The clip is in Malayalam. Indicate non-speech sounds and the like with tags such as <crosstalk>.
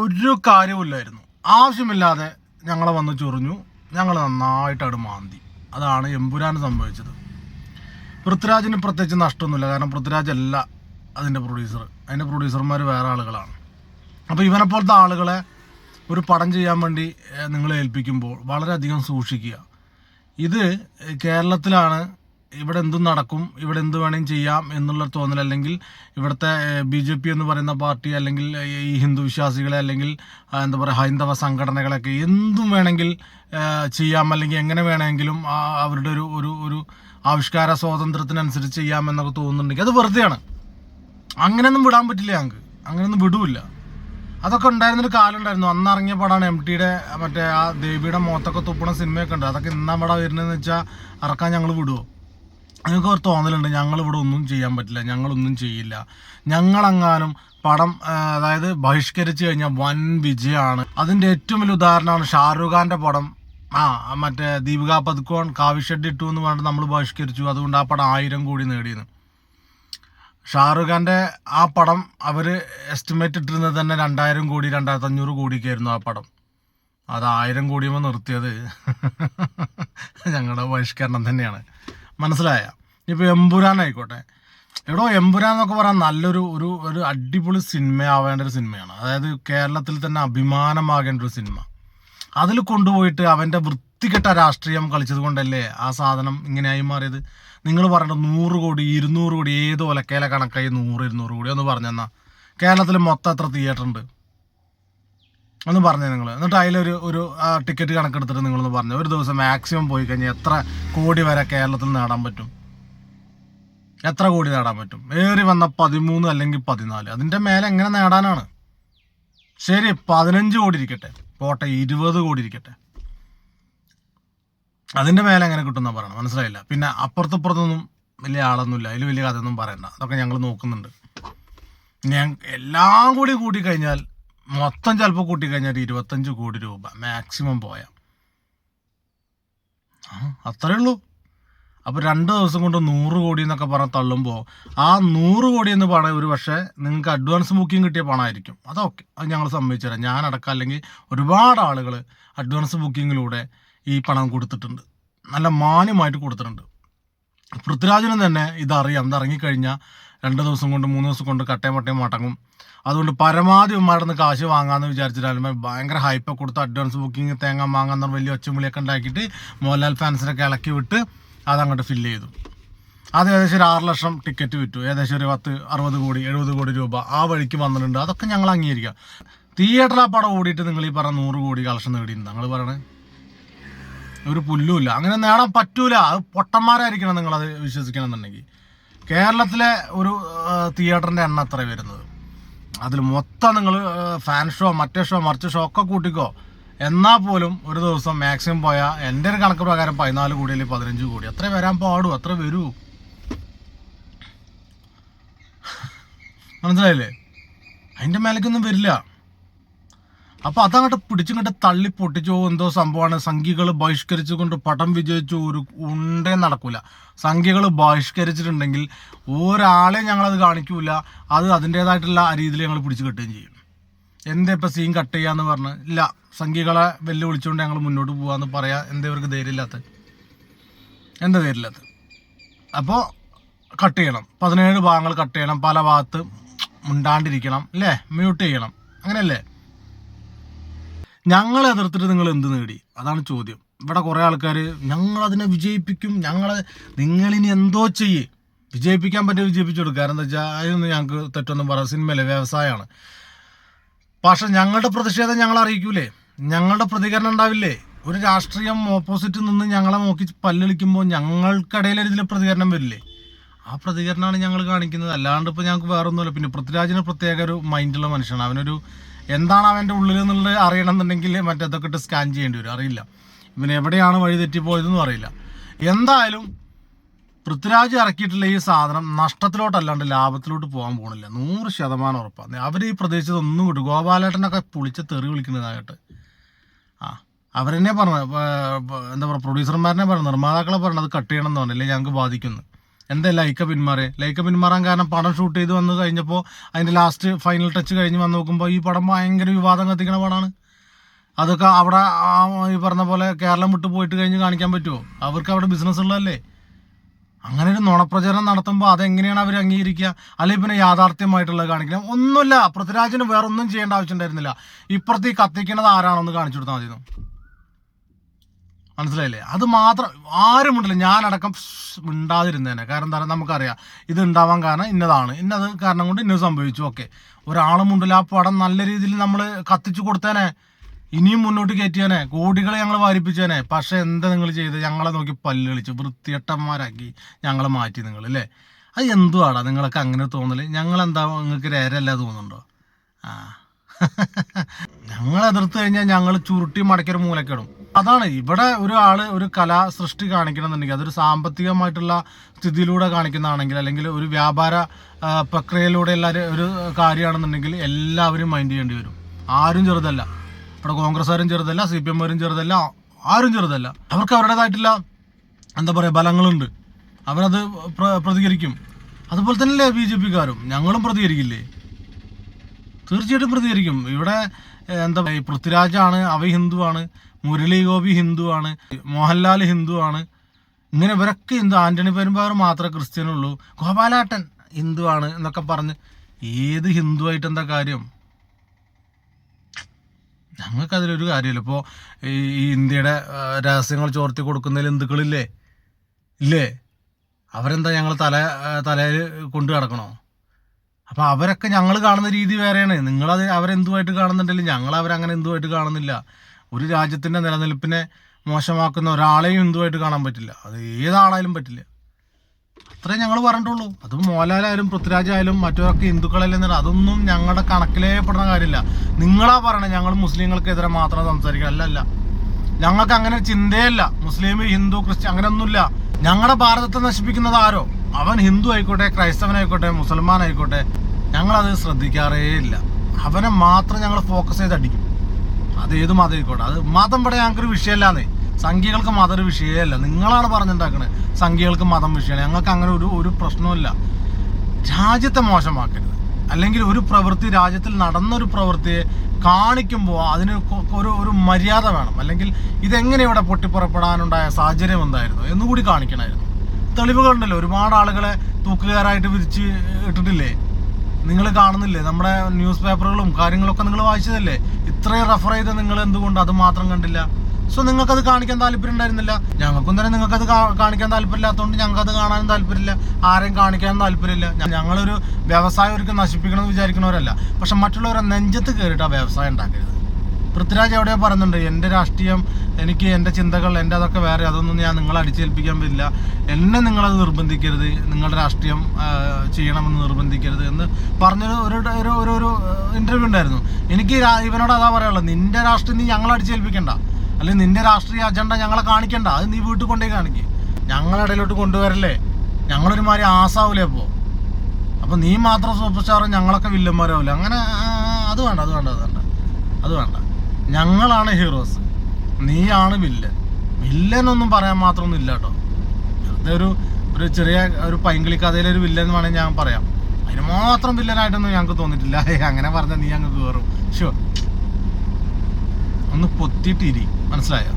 ഒരു കാര്യവുമില്ലായിരുന്നു. ആവശ്യമില്ലാതെ ഞങ്ങളെ വന്ന് ചൊറിഞ്ഞു. ഞങ്ങൾ നന്നായിട്ട് അവിടെ മാന്തി. അതാണ് എമ്പുരാന് സംഭവിച്ചത്. പൃഥ്വിരാജിന് പ്രത്യേകിച്ച് നഷ്ടമൊന്നുമില്ല. കാരണം പൃഥ്വിരാജ് അല്ല അതിന്റെ പ്രൊഡ്യൂസർ അതിന്റെ പ്രൊഡ്യൂസർമാർ വേറെ ആളുകളാണ്. അപ്പോൾ ഇവനെ പോലത്തെ ആളുകളെ ഒരു പടം ചെയ്യാൻ വേണ്ടി നിങ്ങളെ ഏൽപ്പിക്കുമ്പോൾ വളരെയധികം സൂക്ഷിക്കുക. ഇത് കേരളത്തിലാണ് ഇവിടെ എന്തും നടക്കും ഇവിടെ എന്ത് വേണേലും ചെയ്യാം എന്നുള്ള തോന്നൽ അല്ലെങ്കിൽ ഇവിടുത്തെ ബി ജെ പി എന്ന് പറയുന്ന പാർട്ടി അല്ലെങ്കിൽ ഈ ഹിന്ദു വിശ്വാസികളെ അല്ലെങ്കിൽ എന്താ പറയുക ഹൈന്ദവ സംഘടനകളൊക്കെ എന്തും വേണമെങ്കിൽ ചെയ്യാം അല്ലെങ്കിൽ എങ്ങനെ വേണമെങ്കിലും അവരുടെ ഒരു ഒരു ഒരു ആവിഷ്കാര സ്വാതന്ത്ര്യത്തിനനുസരിച്ച് ചെയ്യാം ചെയ്യാമെന്നൊക്കെ തോന്നുന്നുണ്ടെങ്കിൽ അത് വെറുതെയാണ്. അങ്ങനെയൊന്നും വിടാൻ പറ്റില്ല ഞങ്ങൾക്ക്. അങ്ങനെയൊന്നും വിടൂല്ല. അതൊക്കെ ഉണ്ടായിരുന്നൊരു കാലം ഉണ്ടായിരുന്നു. അന്ന് ഇറങ്ങിയ പടമാണ് എം ടിയുടെ മറ്റേ ആ ദേവിയുടെ മുഖത്തൊക്കെ തുപ്പണ സിനിമയൊക്കെ ഉണ്ട്. അതൊക്കെ ഇന്നാ പടം വരുന്നതെന്ന് വെച്ചാൽ ഇറക്കാൻ ഞങ്ങൾ വിടുമോ നിങ്ങൾക്ക് ഒരു തോന്നലുണ്ട് ഞങ്ങളിവിടെ ഒന്നും ചെയ്യാൻ പറ്റില്ല ഞങ്ങളൊന്നും ചെയ്യില്ല. ഞങ്ങളെങ്ങാനും പടം അതായത് ബഹിഷ്കരിച്ചു കഴിഞ്ഞാൽ വൻ വിജയമാണ്. അതിന്റെ ഏറ്റവും വലിയ ഉദാഹരണമാണ് ഷാരൂഖ് ഖാന്റെ പടം. ആ മറ്റേ ദീപിക പതുക്കോൺ കാവിഷെഡ് ഇട്ടു എന്ന് പറഞ്ഞിട്ട് നമ്മൾ ബഹിഷ്കരിച്ചു. അതുകൊണ്ട് ആ പടം ആയിരം കോടി നേടിയെന്ന്. ഷാറുഖ് ഖാന്റെ ആ പടം അവർ എസ്റ്റിമേറ്റ് ഇട്ടിരുന്നത് തന്നെ രണ്ടായിരം കോടി രണ്ടായിരത്തി അഞ്ഞൂറ് കോടിക്കായിരുന്നു ആ പടം. അത് ആയിരം കോടിയുമ്പോൾ നിർത്തിയത് ഞങ്ങളുടെ ബഹിഷ്കരണം തന്നെയാണ്. മനസ്സിലായ? ഇപ്പോൾ എമ്പുരാനായിക്കോട്ടെ. എടോ എമ്പുരാൻ എന്നൊക്കെ പറയാൻ നല്ലൊരു ഒരു ഒരു അടിപൊളി സിനിമയാവേണ്ട ഒരു സിനിമയാണ്. അതായത് കേരളത്തിൽ തന്നെ അഭിമാനമാകേണ്ട ഒരു സിനിമ. അതിൽ കൊണ്ടുപോയിട്ട് അവന്റെ വൃത്തികെട്ട രാഷ്ട്രീയം കളിച്ചത് കൊണ്ടല്ലേ ആ സാധനം ഇങ്ങനെയായി മാറിയത്? നിങ്ങൾ പറഞ്ഞ നൂറ് കോടി ഇരുന്നൂറ് കോടി ഏത് ഒലക്കേല കണക്കായി നൂറ് ഇരുന്നൂറ് കോടി ഒന്ന് പറഞ്ഞെന്നാ. കേരളത്തിൽ മൊത്തം എത്ര തിയേറ്റർ ഉണ്ട്? ഒന്ന് പറഞ്ഞു നിങ്ങൾ എന്നിട്ട് അതിലൊരു ഒരു ടിക്കറ്റ് കണക്കെടുത്തിട്ട് നിങ്ങളൊന്ന് പറഞ്ഞു. ഒരു ദിവസം മാക്സിമം പോയി കഴിഞ്ഞാൽ എത്ര കോടി വരെ കേരളത്തിൽ നേടാൻ പറ്റും? എത്ര കോടി നേടാൻ പറ്റും? ഏറി വന്ന പതിമൂന്ന് അല്ലെങ്കിൽ പതിനാല്. അതിന്റെ മേലെ എങ്ങനെ നേടാനാണ്? ശരി പതിനഞ്ച് കോടി ഇരിക്കട്ടെ. പോട്ടെ ഇരുപത് കോടി ഇരിക്കട്ടെ. അതിന്റെ മേലെ എങ്ങനെ കിട്ടുന്ന പറയണം. മനസ്സിലായില്ല. പിന്നെ അപ്പുറത്തപ്പുറത്തൊന്നും വലിയ ആളൊന്നുമില്ല. അതിൽ വലിയ കഥയൊന്നും പറയണ്ട. അതൊക്കെ ഞങ്ങൾ നോക്കുന്നുണ്ട്. ഞാൻ എല്ലാം കൂടി കൂട്ടി കഴിഞ്ഞാൽ മൊത്തം ചിലപ്പോൾ കൂട്ടിക്കഴിഞ്ഞാൽ ഒരു ഇരുപത്തഞ്ച് കോടി രൂപ മാക്സിമം പോയാൽ അത്രേ ഉള്ളൂ. അപ്പോൾ രണ്ട് ദിവസം കൊണ്ട് നൂറ് കോടി എന്നൊക്കെ പറഞ്ഞ് തള്ളുമ്പോൾ ആ നൂറ് കോടി എന്ന് പറഞ്ഞ ഒരു പക്ഷേ നിങ്ങൾക്ക് അഡ്വാൻസ് ബുക്കിംഗ് കിട്ടിയ പണമായിരിക്കും അതൊക്കെ അത് ഞങ്ങൾ സമ്മതിച്ചു തരാം. അടക്കം അല്ലെങ്കിൽ ഒരുപാട് ആളുകൾ അഡ്വാൻസ് ബുക്കിങ്ങിലൂടെ ഈ പണം കൊടുത്തിട്ടുണ്ട്. നല്ല മാന്യമായിട്ട് കൊടുത്തിട്ടുണ്ട്. പൃഥ്വിരാജിനും തന്നെ ഇതറിയാം. ഇത് ഇറങ്ങിക്കഴിഞ്ഞാൽ രണ്ട് ദിവസം കൊണ്ട് മൂന്ന് ദിവസം കൊണ്ട് കട്ടയും മട്ടയും മടങ്ങും. അതുകൊണ്ട് പരമാവധി ഉമ്മാടുന്ന് കാശ് വാങ്ങാമെന്ന് വിചാരിച്ചിട്ടാലും ഭയങ്കര ഹൈപ്പ് കൊടുത്ത് അഡ്വാൻസ് ബുക്കിംഗ് തേങ്ങ പറഞ്ഞ് വലിയ ഒച്ചമുളിയൊക്കെ ഉണ്ടാക്കിയിട്ട് മോഹൻലാൽ ഫാൻസിനൊക്കെ ഇളക്കി വിട്ട് അതങ്ങോട്ട് ഫില്ല് ചെയ്തു. അത് ഏകദേശം ഒരു ആറ് ലക്ഷം ടിക്കറ്റ് വിറ്റു. ഏകദേശം ഒരു പത്ത് അറുപത് കോടി എഴുപത് കോടി രൂപ ആ വഴിക്ക് വന്നിട്ടുണ്ട്. അതൊക്കെ ഞങ്ങൾ അംഗീകരിക്കാം. തിയേറ്ററിൽ ആ പടം ഓടിയിട്ട് നിങ്ങൾ ഈ പറഞ്ഞ നൂറ് കോടി കളക്ഷൻ നേടിയിട്ടുണ്ട്? നിങ്ങൾ പറയണേ. ഒരു പുല്ലുമില്ല അങ്ങനെ നേടാൻ പറ്റൂല. അത് പൊട്ടന്മാരായിരിക്കണം നിങ്ങളത് വിശ്വസിക്കണം എന്നുണ്ടെങ്കിൽ കേരളത്തിലെ ഒരു തിയേറ്ററിന്റെ എണ്ണം അത്ര വരുന്നത്? അതിൽ മൊത്തം നിങ്ങൾ ഫാൻ ഷോ മറ്റേ ഷോ മറിച്ച് ഷോ ഒക്കെ കൂട്ടിക്കോ. എന്നാൽ പോലും ഒരു ദിവസം മാക്സിമം പോയാൽ എന്റെ ഒരു കണക്ക് പ്രകാരം പതിനാല് കോടി അല്ലെങ്കിൽ പതിനഞ്ച് കോടി. അത്ര വരാൻ പാടും അത്ര വരൂ. മനസ്സിലായില്ലേ? അതിന്റെ മേലേക്കൊന്നും വരില്ല. അപ്പൊ അതങ്ങോട്ട് പിടിച്ചിങ്ങോട്ട് തള്ളി പൊട്ടിച്ചോ എന്തോ സംഭവമാണ്. സംഖ്യകൾ ബഹിഷ്കരിച്ചുകൊണ്ട് പടം വിജയിച്ചു ഒരു ഉണ്ടേ നടക്കൂല. സംഖ്യകൾ ബഹിഷ്കരിച്ചിട്ടുണ്ടെങ്കിൽ ഒരാളെ ഞങ്ങളത് കാണിക്കൂല. അത് അതിന്റെതായിട്ടുള്ള രീതിയിൽ ഞങ്ങൾ പിടിച്ചു കെട്ടുകയും ചെയ്യും. എന്താ ഇപ്പം സീൻ കട്ട് ചെയ്യാന്ന് പറഞ്ഞ്? ഇല്ല സംഖ്യകളെ വെല്ലുവിളിച്ചുകൊണ്ട് ഞങ്ങൾ മുന്നോട്ട് പോകാന്ന് പറയാ. എന്താ ഇവർക്ക് ധൈര്യമില്ലാത്ത? എന്താ ധൈര്യമില്ലാത്ത? അപ്പോൾ കട്ട് ചെയ്യണം. പതിനേഴ് ഭാഗങ്ങൾ കട്ട് ചെയ്യണം. പല ഭാഗത്ത് മുണ്ടാണ്ടിരിക്കണം. അല്ലേ? മ്യൂട്ട് ചെയ്യണം. അങ്ങനെയല്ലേ? ഞങ്ങളെ എതിർത്തിട്ട് നിങ്ങൾ എന്ത് നേടി? അതാണ് ചോദ്യം. ഇവിടെ കുറേ ആൾക്കാർ ഞങ്ങളതിനെ വിജയിപ്പിക്കും ഞങ്ങൾ നിങ്ങളിനി എന്തോ ചെയ്യേ. വിജയിപ്പിക്കാൻ പറ്റിയ വിജയിപ്പിച്ചു കൊടുക്കുക. കാരണം എന്താ വെച്ചാൽ അതിനൊന്നും ഞങ്ങൾക്ക് തെറ്റൊന്നും പറയാം സിനിമയിലെ വ്യവസായമാണ്. പക്ഷെ ഞങ്ങളുടെ പ്രതിഷേധം ഞങ്ങൾ അറിയിക്കൂലേ? ഞങ്ങളുടെ പ്രതികരണം ഉണ്ടാവില്ലേ? ഒരു രാഷ്ട്രീയം ഓപ്പോസിറ്റ് നിന്ന് ഞങ്ങളെ നോക്കി പല്ലളിക്കുമ്പോൾ ഞങ്ങൾക്കിടയിൽ ഇതിൽ പ്രതികരണം വരില്ലേ? ആ പ്രതികരണമാണ് ഞങ്ങൾ കാണിക്കുന്നത്. അല്ലാണ്ട് ഇപ്പോൾ ഞങ്ങൾക്ക് വേറൊന്നുമില്ല. പിന്നെ പൃഥ്വിരാജിന് പ്രത്യേക ഒരു മൈൻഡുള്ള മനുഷ്യനാണ്. അവനൊരു എന്താണ് അവന്റെ ഉള്ളിൽ എന്നുള്ളത് അറിയണമെന്നുണ്ടെങ്കിൽ മറ്റേതൊക്കെ ഇട്ട് സ്കാൻ ചെയ്യേണ്ടി വരും. അറിയില്ല. ഇവൻ എവിടെയാണ് വഴി തെറ്റിപ്പോയതെന്നും അറിയില്ല. എന്തായാലും പൃഥ്വിരാജ് ഇറക്കിയിട്ടുള്ള ഈ സാധനം നഷ്ടത്തിലോട്ടല്ലാണ്ട് ലാഭത്തിലോട്ട് പോകാൻ പോകണില്ല നൂറ് ശതമാനം ഉറപ്പാണ്. അവർ ഈ പ്രദേശത്ത് ഒന്നും കിട്ടും ഗോപാലേട്ടനൊക്കെ പുളിച്ച തെറി വിളിക്കുന്നതായിട്ട്. ആ അവരെന്നെ പറഞ്ഞു എന്താ പറയുക പ്രൊഡ്യൂസർമാരനെ പറഞ്ഞു നിർമ്മാതാക്കളെ പറഞ്ഞു അത് കട്ട് ചെയ്യണം എന്ന് പറഞ്ഞില്ലേ? ഞങ്ങൾക്ക് ബാധിക്കുന്നു. എന്താ ലൈക്ക പിന്മാറിയ? ലൈക്ക പിന്മാറാൻ കാരണം പടം ഷൂട്ട് ചെയ്ത് വന്ന് കഴിഞ്ഞപ്പോൾ അതിന്റെ ലാസ്റ്റ് ഫൈനൽ ടച്ച് കഴിഞ്ഞ് വന്ന് നോക്കുമ്പോൾ ഈ പടം ഭയങ്കര വിവാദം കത്തിക്കണ പടമാണ് അതൊക്കെ അവിടെ ഈ പറഞ്ഞ പോലെ കേരളം വിട്ട് പോയിട്ട് കഴിഞ്ഞ് കാണിക്കാൻ പറ്റുമോ അവർക്ക് അവിടെ ബിസിനസ് ഉള്ളതല്ലേ? അങ്ങനെ ഒരു നുണപ്രചരണം നടത്തുമ്പോൾ അതെങ്ങനെയാണ് അവർ അംഗീകരിക്കുക അല്ലെങ്കിൽ പിന്നെ യാഥാർത്ഥ്യമായിട്ടുള്ളത് കാണിക്കണം? ഒന്നുമില്ല. പൃഥ്വിരാജിന് വേറൊന്നും ചെയ്യേണ്ട ചെയ്യേണ്ട ആവശ്യമുണ്ടായിരുന്നില്ല ഇപ്പുറത്ത് ഈ കത്തിക്കണത് ആരാണെന്ന് കാണിച്ചു കൊടുത്താൽ മതി മനസ്സിലായില്ലേ? അത് മാത്രം ആരും ഉണ്ടല്ലോ ഞാനടക്കം ഉണ്ടാതിരുന്നേനെ കാരണം എന്താ പറയുക? നമുക്കറിയാം. ഇത് ഉണ്ടാവാൻ കാരണം ഇന്നതാണ്. ഇന്നത് കാരണം കൊണ്ട് ഇന്നത് സംഭവിച്ചു. ഓക്കെ. ഒരാളും ഉണ്ടല്ലോ ആ പടം നല്ല രീതിയിൽ നമ്മൾ കത്തിച്ചു കൊടുത്തേനെ. ഇനിയും മുന്നോട്ട് കയറ്റിയേനെ കോടികളെ ഞങ്ങൾ വാരിപ്പിച്ചേനെ. പക്ഷെ എന്താ നിങ്ങൾ ചെയ്ത് ഞങ്ങളെ നോക്കി പല്ല് കളിച്ച് വൃത്തിയട്ടന്മാരാക്കി ഞങ്ങളെ മാറ്റി നിങ്ങൾ അല്ലേ? അത് എന്തുവാടാ നിങ്ങൾക്ക് അങ്ങനെ തോന്നൽ? ഞങ്ങൾ എന്താ നിങ്ങൾക്ക് രേരല്ല തോന്നുന്നുണ്ടോ? ആ. <laughs> ഞങ്ങൾ എതിർത്ത് കഴിഞ്ഞാൽ ഞങ്ങൾ ചുരുട്ടി മടക്കൊരു മൂലക്കിടും. അതാണ്. ഇവിടെ ഒരാൾ ഒരു കലാ സൃഷ്ടി കാണിക്കണമെന്നുണ്ടെങ്കിൽ അതൊരു സാമ്പത്തികമായിട്ടുള്ള സ്ഥിതിയിലൂടെ കാണിക്കുന്നതാണെങ്കിൽ അല്ലെങ്കിൽ ഒരു വ്യാപാര പ്രക്രിയയിലൂടെ പ്രക്രിയയിലൂടെയുള്ള ഒരു- കാര്യമാണെന്നുണ്ടെങ്കിൽ എല്ലാവരും മൈൻഡ് ചെയ്യേണ്ടി വരും. ആരും ചെറുതല്ല. ഇവിടെ കോൺഗ്രസ്സുകാരും ചെറുതല്ല സി പി എമ്മുകാരും ചെറുതല്ല ആരും ചെറുതല്ല. അവർക്ക് അവരുടേതായിട്ടുള്ള എന്താ പറയുക ബലങ്ങളുണ്ട്. അവരത് പ്ര- പ്രതികരിക്കും. അതുപോലെ തന്നെയല്ലേ ബി ജെ പിക്കാരും. ഞങ്ങളും പ്രതികരിക്കില്ലേ? തീർച്ചയായിട്ടും പ്രതികരിക്കും. ഇവിടെ എന്താ പറയുക പൃഥ്വിരാജാണ് അവ ഹിന്ദുവാണ് മുരളി ഗോപി ഹിന്ദുവാണ് മോഹൻലാൽ ഹിന്ദുവാണ്. ഇങ്ങനെ ഇവരൊക്കെ ഹിന്ദു ആന്റണി പെരുമ്പാവൂർ മാത്രമേ ക്രിസ്ത്യനുള്ളൂ. ഗോപാലാട്ടൻ ഹിന്ദുവാണ് എന്നൊക്കെ പറഞ്ഞ് ഏത് ഹിന്ദുവായിട്ട് എന്താ കാര്യം? ഞങ്ങൾക്ക് അതിലൊരു കാര്യമില്ല. ഇപ്പോൾ ഈ ഇന്ത്യയുടെ രഹസ്യങ്ങൾ ചോർത്തി കൊടുക്കുന്നതിൽ ഹിന്ദുക്കളില്ലേ? ഇല്ലേ? അവരെന്താ ഞങ്ങൾ തല തലയിൽ കൊണ്ടു കിടക്കണോ അപ്പൊ അവരൊക്കെ ഞങ്ങൾ കാണുന്ന രീതി വേറെയാണ്. നിങ്ങളത് അവരെന്തുമായിട്ട് കാണുന്നുണ്ടെങ്കിൽ ഞങ്ങൾ അവരങ്ങനെ എന്തുമായിട്ട് കാണുന്നില്ല. ഒരു രാജ്യത്തിന്റെ നിലനിൽപ്പിനെ മോശമാക്കുന്ന ഒരാളെയും എന്തുമായിട്ട് കാണാൻ പറ്റില്ല. അത് ഏതാളായാലും പറ്റില്ല. അത്രേ ഞങ്ങൾ പറഞ്ഞിട്ടുള്ളൂ. അത് മോഹൻലാലായാലും പൃഥ്വിരാജായാലും മറ്റൊരൊക്കെ ഹിന്ദുക്കളല്ലേ അതൊന്നും ഞങ്ങളുടെ കണക്കിലേ പെടുന്ന കാര്യമില്ല. നിങ്ങളാ പറയണേ ഞങ്ങൾ മുസ്ലിങ്ങൾക്കെതിരെ മാത്രം സംസാരിക്കുക അല്ല അല്ല. ഞങ്ങൾക്ക് അങ്ങനെ ചിന്തയല്ല. മുസ്ലിം ഹിന്ദു ക്രിസ്ത്യൻ അങ്ങനെയൊന്നുമില്ല. ഞങ്ങളുടെ ഭാരതത്തെ നശിപ്പിക്കുന്നത് ആരോ? അവൻ ഹിന്ദു ആയിക്കോട്ടെ ക്രൈസ്തവനായിക്കോട്ടെ മുസൽമാൻ ആയിക്കോട്ടെ ഞങ്ങളത് ശ്രദ്ധിക്കാറേ ഇല്ല. അവനെ മാത്രം ഞങ്ങൾ ഫോക്കസ് ചെയ്ത് അടിക്കും. അത് ഏത് മതം ആയിക്കോട്ടെ അത് മതം ഇവിടെ ഞങ്ങൾക്കൊരു വിഷയമല്ലാന്നേ സംഖ്യകൾക്ക് മതം ഒരു വിഷയമല്ല നിങ്ങളാണ് പറഞ്ഞിട്ടുണ്ടാക്കണത് സംഖ്യകൾക്ക് മതം വിഷയമാണ് ഞങ്ങൾക്ക് അങ്ങനെ ഒരു ഒരു പ്രശ്നവുമില്ല. രാജ്യത്തെ മോശമാക്കരുത്. അല്ലെങ്കിൽ ഒരു പ്രവൃത്തി രാജ്യത്തിൽ നടന്നൊരു പ്രവൃത്തിയെ കാണിക്കുമ്പോൾ അതിന് ഒരു ഒരു മര്യാദ വേണം. അല്ലെങ്കിൽ ഇതെങ്ങനെ ഇവിടെ പൊട്ടിപ്പുറപ്പെടാനുണ്ടായ സാഹചര്യം എന്തായിരുന്നു എന്നുകൂടി കാണിക്കണമായിരുന്നു. തെളിവുകളുണ്ടല്ലോ. ഒരുപാട് ആളുകളെ തൂക്കുകാരായിട്ട് വിരിച്ച് ഇട്ടിട്ടില്ലേ? നിങ്ങൾ കാണുന്നില്ലേ? നമ്മുടെ ന്യൂസ് പേപ്പറുകളും കാര്യങ്ങളൊക്കെ നിങ്ങൾ വായിച്ചതല്ലേ? ഇത്രയും റെഫർ ചെയ്ത് നിങ്ങൾ എന്തുകൊണ്ട് അത് മാത്രം കണ്ടില്ല? സോ നിങ്ങൾക്കത് കാണിക്കാൻ താല്പര്യം ഉണ്ടായിരുന്നില്ല. ഞങ്ങൾക്കും തന്നെ നിങ്ങൾക്കത് കാണിക്കാൻ താല്പര്യമില്ലാത്തതുകൊണ്ട് ഞങ്ങൾക്കത് കാണാനും താല്പര്യമില്ല. ആരെയും കാണിക്കാനും താല്പര്യമില്ല. ഞങ്ങളൊരു വ്യവസായം ഒരിക്കലും നശിപ്പിക്കണമെന്ന് വിചാരിക്കുന്നവരല്ല. പക്ഷെ മറ്റുള്ളവരെ നെഞ്ചത്ത് കയറിയിട്ട് ആ വ്യവസായം ഉണ്ടാക്കരുത്. പൃഥ്വിരാജ് എവിടെയോ പറയുന്നുണ്ട് എന്റെ രാഷ്ട്രീയം എനിക്ക് എന്റെ ചിന്തകൾ എന്റെ അതൊക്കെ വേറെ അതൊന്നും ഞാൻ നിങ്ങളെ അടിച്ചേൽപ്പിക്കാൻ പറ്റില്ല എന്നെ നിങ്ങളത് നിർബന്ധിക്കരുത് നിങ്ങളുടെ രാഷ്ട്രീയം ചെയ്യണമെന്ന് നിർബന്ധിക്കരുത് എന്ന് പറഞ്ഞൊരു ഒരു ഒരു ഒരു ഒരു ഇന്റർവ്യൂ ഉണ്ടായിരുന്നു. എനിക്ക് ഇവനോട് അതാ പറയാനുള്ളത് നിന്റെ രാഷ്ട്രീയം നീ ഞങ്ങളെ അടിച്ചേൽപ്പിക്കണ്ട. അല്ലെങ്കിൽ നിന്റെ രാഷ്ട്രീയ അജണ്ട ഞങ്ങളെ കാണിക്കണ്ട. അത് നീ വീട്ടിൽ കൊണ്ടേ കാണിക്കുക ഞങ്ങളുടെ ഇടയിലോട്ട് കൊണ്ടുവരല്ലേ? ഞങ്ങളൊരു മാതിരി ആസാവൂലേ അപ്പോൾ അപ്പൊ നീ മാത്രം സൂപ്പർ സ്റ്റാറും ഞങ്ങളൊക്കെ വില്ലന്മാരാവില്ല അങ്ങനെ അത് വേണ്ട അത് വേണ്ട അത് വേണ്ട അത് വേണ്ട. ഞങ്ങളാണ് ഹീറോസ്. നീയാണ് വില്ലൻ. വില്ലൻ ഒന്നും പറയാൻ മാത്രമൊന്നും ഇല്ല കേട്ടോ വെറുതെ ഒരു ഒരു ചെറിയ ഒരു പൈങ്കിളി കഥയിലെ ഒരു വില്ലൻ വേണമെങ്കിൽ ഞാൻ പറയാം. അതിന് മാത്രം വില്ലനായിട്ടൊന്നും ഞങ്ങൾക്ക് തോന്നിയിട്ടില്ല. അങ്ങനെ പറഞ്ഞാൽ നീ അങ്ങ് കയറും ഷോ ഒന്ന് പൊത്തിയിട്ടിരി മനസ്സിലായോ?